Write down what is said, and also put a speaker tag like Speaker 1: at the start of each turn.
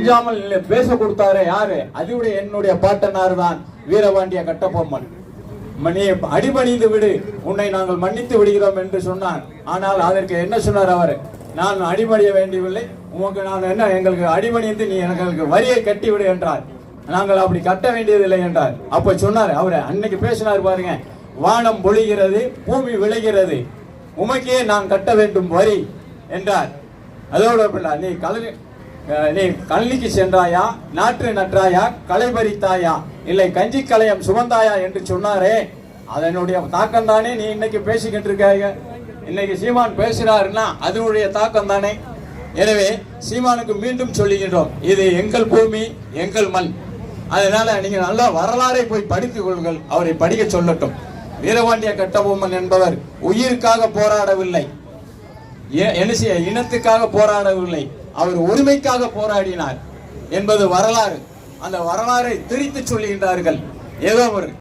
Speaker 1: அஞ்சாமல் இல்லை- பேச கொடுத்தாரு யாரு? அதுவுடைய என்னுடைய பாட்டனார் தான் வீரபாண்டிய கட்டபொம்மன். ம- நீ அடிபணிந்து விடு. உன்னை நாங்கள் மன்னித்து விடுகிறோம் என்று சொன்னான். ஆனால் அதற்கு என்ன சொன்னார் அவர்? நான் அடிபணிய வேண்டியவில்லை உமக்கு நான் என்ன எங்களுக்கு அடிபணிந்து நீ எங்களுக்கு வரியை கட்டி விடு என்றார். நாங்கள் அப்படி கட்ட வேண்டியதில்லை என்றார். அப்ப சொன்னார் அவர் அன்னைக்கு பேசினார் பாருங்க வானம் பொழிகிறது பூமி விளைகிறது. உமக்கே நான் கட்ட வேண்டும் வரி என்றார். அதோட நீ கலை நீ கல்லிக்கு சென்றாயா நாற்று நற்றாயா களை பறித்தாயா? இல்லை கஞ்சி கலையம் சுமந்தாயா என்று சொன்னாரே. அதனுடைய தாக்கம் தானே நீ இன்னைக்கு பேசிக்கிட்டு இருக்க இன்னைக்கு சீமான் பேசுறாருன்னா அதனுடைய தாக்கம் தானே எனவே சீமானுக்கு மீண்டும் சொல்லுகின்றோம் இது எங்கள் பூமி எங்கள் மண். அதனால நீங்க நல்லா வரலாறை போய் படித்துக் கொள்ளுங்கள் அவரை படிக்க சொல்லட்டும். வீரபாண்டிய கட்டபொம்மன் என்பவர் உயிருக்காக போராடவில்லை. செய்ய இனத்துக்காக போராடவில்லை. அவர் உரிமைக்காக போராடினார் என்பது வரலாறு. அந்த வரலாறை திரித்து சொல்லுகின்றார்கள் ஏதோ ஒரு